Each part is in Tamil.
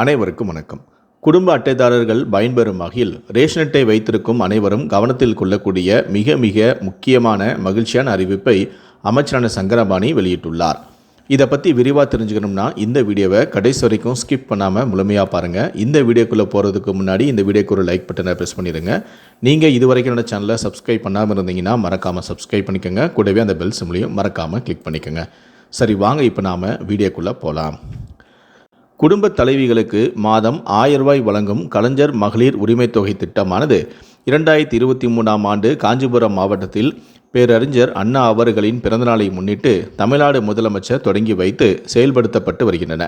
அனைவருக்கும் வணக்கம். குடும்ப அட்டைதாரர்கள் பயன்பெறும் வகையில் ரேஷன் அட்டை வைத்திருக்கும் அனைவரும் கவனத்தில் கொள்ளக்கூடிய மிக மிக முக்கியமான மகிழ்ச்சியான அறிவிப்பை அமைச்சரான சங்கரபாணி வெளியிட்டுள்ளார். இதை பற்றி விரிவாக தெரிஞ்சுக்கணும்னா இந்த வீடியோவை கடைசி வரைக்கும் ஸ்கிப் பண்ணாமல் முழுமையாக பாருங்கள் இந்த வீடியோக்குள்ளே போகிறதுக்கு முன்னாடி இந்த வீடியோக்கு ஒரு லைக் பட்டனை ப்ரெஸ் பண்ணிடுங்க. நீங்கள் இது வரைக்கும் என்னோட சேனலை சப்ஸ்கிரைப் பண்ணாமல் இருந்தீங்கன்னா மறக்காமல் சப்ஸ்கிரைப் பண்ணிக்கோங்க. கூடவே அந்த பெல் சிம்லையும் மறக்காமல் கிளிக் பண்ணிக்கோங்க. சரி வாங்க இப்போ நாம் வீடியோக்குள்ளே போகலாம் குடும்ப தலைவிகளுக்கு மாதம் ஆயிரம் ரூபாய் வழங்கும் கலைஞர் மகளிர் உரிமைத் தொகை திட்டமானது இரண்டாயிரத்தி இருபத்தி மூணாம் ஆண்டு காஞ்சிபுரம் மாவட்டத்தில் பேரறிஞர் அண்ணா அவர்களின் பிறந்தநாளை முன்னிட்டு தமிழ்நாடு முதலமைச்சர் தொடங்கி வைத்து செயல்படுத்தப்பட்டு வருகின்றன.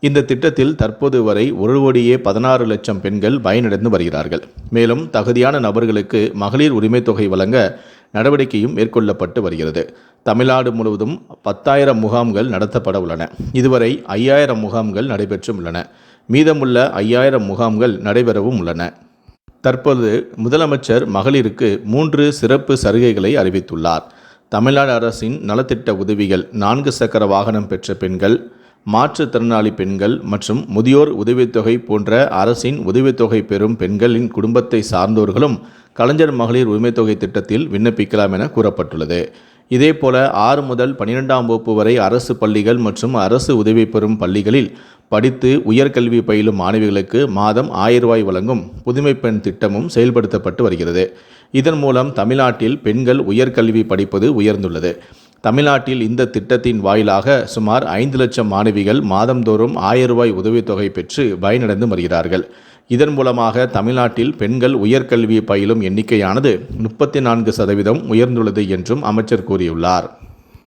இந்த திட்டத்தில் தற்போது வரை ஒரு கோடியே பதினாறு லட்சம் பெண்கள் பயனடைந்து வருகிறார்கள். மேலும் தகுதியான நபர்களுக்கு மகளிர் உரிமைத் தொகை வழங்க நடவடிக்கையும் மேற்கொள்ளப்பட்டு வருகிறது. தமிழ்நாடு முழுவதும் பத்தாயிரம் முகாம்கள் நடத்தப்பட உள்ளன. இதுவரை ஐயாயிரம் முகாம்கள் நடைபெற்றும் உள்ளன. மீதமுள்ள ஐயாயிரம் முகாம்கள் நடைபெறவும் உள்ளன. தற்போது முதலமைச்சர் மகளிருக்கு மூன்று சிறப்பு சலுகைகளை அறிவித்துள்ளார். தமிழ்நாடு அரசின் நலத்திட்ட உதவிகள் நான்கு சக்கர வாகனம் பெற்ற பெண்கள் மாற்றுத்திறனாளி பெண்கள் மற்றும் முதியோர் உதவித்தொகை போன்ற அரசின் உதவித்தொகை பெறும் பெண்களின் குடும்பத்தை சார்ந்தோர்களும் கலைஞர் மகளிர் உரிமைத்தொகை திட்டத்தில் விண்ணப்பிக்கலாம் என கூறப்பட்டுள்ளது. இதேபோல ஆறு முதல் பன்னிரெண்டாம் வகுப்பு வரை அரசு பள்ளிகள் மற்றும் அரசு உதவி பெறும் பள்ளிகளில் படித்து உயர்கல்வி பயிலும் மாணவிகளுக்கு மாதம் ஆயிரம் ரூபாய் வழங்கும் புதுமை பெண் திட்டமும் செயல்படுத்தப்பட்டு வருகிறது. இதன் மூலம் தமிழ்நாட்டில் பெண்கள் உயர்கல்வி படிப்பது உயர்ந்துள்ளது. தமிழ்நாட்டில் இந்த திட்டத்தின் வாயிலாக சுமார் ஐந்து லட்சம் மாணவிகள் மாதந்தோறும் ஆயிரம் ரூபாய் உதவித்தொகை பெற்று பயனடைந்து வருகிறார்கள். இதன் மூலமாக தமிழ்நாட்டில் பெண்கள் உயர்கல்வி பயிலும் எண்ணிக்கையானது முப்பத்தி நான்கு சதவீதம் உயர்ந்துள்ளது என்றும் அமைச்சர் கூறியுள்ளார்.